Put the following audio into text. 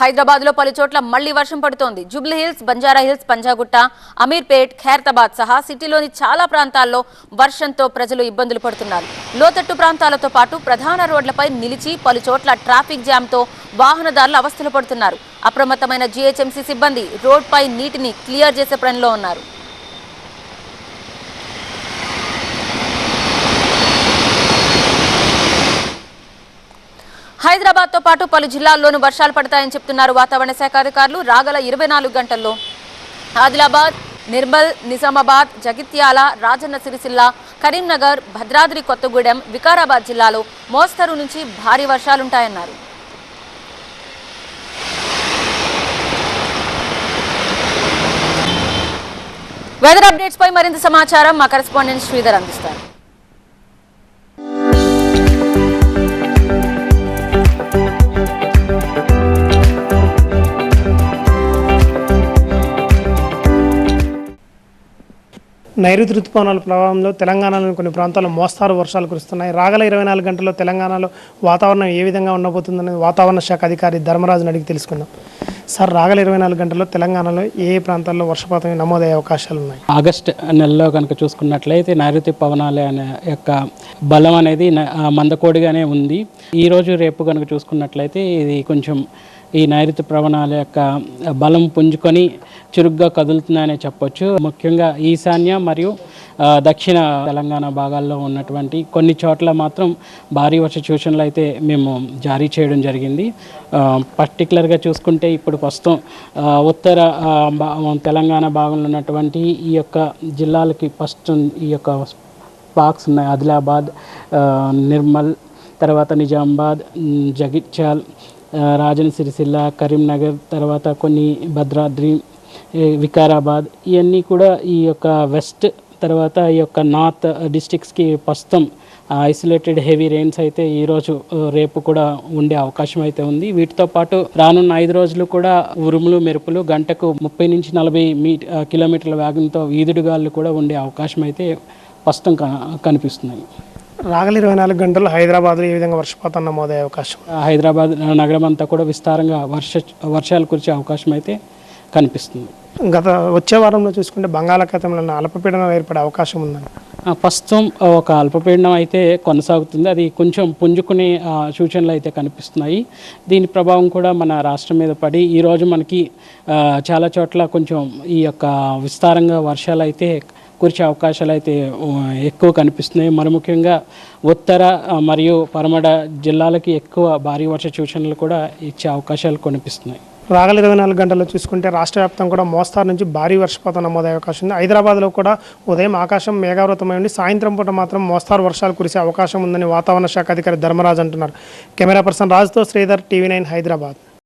హైదరాబాద్లో పలుచోట్ల మళ్ళీ వర్షం పడుతోంది. జుబ్లీ హిల్స్ బంజారా హిల్స్ పంజాగుట్ట అమీర్పేట్ ఖైరతాబాద్ సహా సిటీలోని చాలా ప్రాంతాల్లో వర్షంతో ప్రజలు ఇబ్బందులు పడుతున్నారు. లోతట్టు ప్రాంతాలతో పాటు ప్రధాన రోడ్లపై నిలిచి పలుచోట్ల ట్రాఫిక్ జామ్తో వాహనదారులు అవస్థలు పడుతున్నారు. అప్రమత్తమైన జీహెచ్ఎంసీ సిబ్బంది రోడ్పై నీటిని క్లియర్ చేసే పనిలో ఉన్నారు. హైదరాబాద్తో పాటు పలు జిల్లాల్లోనూ వర్షాలు పడతాయని చెప్తున్నారు వాతావరణ శాఖ అధికారులు. రాగల ఇరవై నాలుగు గంటల్లో ఆదిలాబాద్ నిర్మల్ నిజామాబాద్ జగిత్యాల రాజన్న సిరిసిల్ల కరీంనగర్ భద్రాద్రి కొత్తగూడెం వికారాబాద్ జిల్లాలో మోస్తరు నుంచి భారీ వర్షాలుంటాయన్నారు. వెదర్ అప్డేట్స్ పై మరింత సమాచారం మా కరెస్పాండెంట్ శ్రీధర్ అందిస్తారు. నైరుతి ఋతుపవనాల ప్రభావంలో తెలంగాణలోని కొన్ని ప్రాంతాల్లో మోస్తారు వర్షాలు కురుస్తున్నాయి. రాగల ఇరవై నాలుగు గంటల్లో తెలంగాణలో వాతావరణం ఏ విధంగా ఉండబోతుందనేది వాతావరణ శాఖ అధికారి ధర్మరాజుని అడిగి తెలుసుకుందాం. సార్ రాగల ఇరవై నాలుగు గంటల్లో తెలంగాణలో ఏ ప్రాంతాల్లో వర్షపాతం నమోదయ్యే అవకాశాలు ఉన్నాయి? ఆగస్ట్ నెలలో కనుక చూసుకున్నట్లయితే నైరుతి పవనాలు అనే యొక్క బలం అనేది మందకోడిగానే ఉంది. ఈ రోజు రేపు కనుక చూసుకున్నట్లయితే ఇది కొంచెం ఈ నైరుతి ప్రవణాల యొక్క బలం పుంజుకొని చురుగ్గా కదులుతున్నాయని చెప్పొచ్చు. ముఖ్యంగా ఈశాన్య మరియు దక్షిణ తెలంగాణ భాగాల్లో ఉన్నటువంటి కొన్ని చోట్ల మాత్రం భారీ వర్ష సూచనలు అయితే మేము జారీ చేయడం జరిగింది. పర్టికులర్గా చూసుకుంటే ఇప్పుడు ప్రస్తుతం ఉత్తర తెలంగాణ భాగంలో ఉన్నటువంటి ఈ యొక్క జిల్లాలకి ఫస్ట్ ఈ యొక్క పార్క్స్ ఉన్నాయి. ఆదిలాబాద్ నిర్మల్ తర్వాత నిజామాబాద్ జగిత్యాల్ రాజన్ సిరిసిల్ల కరీంనగర్ తర్వాత కొన్ని భద్రాద్రి వికారాబాద్ ఇవన్నీ కూడా ఈ యొక్క వెస్ట్ తర్వాత ఈ యొక్క నార్త్ డిస్టిక్స్కి ప్రస్తుతం ఐసోలేటెడ్ హెవీ రెయిన్స్ అయితే ఈరోజు రేపు కూడా ఉండే అవకాశం అయితే ఉంది. వీటితో పాటు రానున్న ఐదు రోజులు కూడా ఉరుములు మెరుపులు గంటకు ముప్పై నుంచి నలభై మీ కిలోమీటర్ల వేగంతో ఈదుడుగాలు కూడా ఉండే అవకాశం అయితే ప్రస్తుతం కనిపిస్తున్నాయి. రాగల ఇరవై నాలుగు గంటల్లో హైదరాబాద్లో ఏ విధంగా వర్షపాతం నమోదయ్యే అవకాశం హైదరాబాద్ నగరం అంతా కూడా విస్తారంగా వర్ష వర్షాలు కురిసే అవకాశం అయితే కనిపిస్తుంది. గత వచ్చే వారంలో చూసుకుంటే బంగాళాఖాతంలో అల్పపీడనం ఏర్పడే అవకాశం ఉందండి. ప్రస్తుతం ఒక అల్పపీడనం అయితే కొనసాగుతుంది. అది కొంచెం పుంజుకునే సూచనలు అయితే కనిపిస్తున్నాయి. దీని ప్రభావం కూడా మన రాష్ట్రం మీద పడి ఈరోజు మనకి చాలా చోట్ల కొంచెం ఈ యొక్క విస్తారంగా వర్షాలు అయితే కురిచే అవకాశాలు అయితే ఎక్కువ కనిపిస్తున్నాయి. మరి ముఖ్యంగా ఉత్తర మరియు పరమడ జిల్లాలకి ఎక్కువ భారీ వర్ష సూచనలు కూడా ఇచ్చే అవకాశాలు కనిపిస్తున్నాయి. రాగల ఇరవై నాలుగు గంటల్లో చూసుకుంటే రాష్ట్ర వ్యాప్తంగా కూడా మోస్తారు నుంచి భారీ వర్షపాతం నమోదయ్యే అవకాశం ఉంది. హైదరాబాద్లో కూడా ఉదయం ఆకాశం మేఘావృతమై ఉండి సాయంత్రం పూట మాత్రం మోస్తారు వర్షాలు కురిసే అవకాశం ఉందని వాతావరణ శాఖ అధికారి ధర్మరాజ్ అంటున్నారు. కెమెరా పర్సన్ రాజుతో శ్రీధర్ టీవీ నైన్ హైదరాబాద్.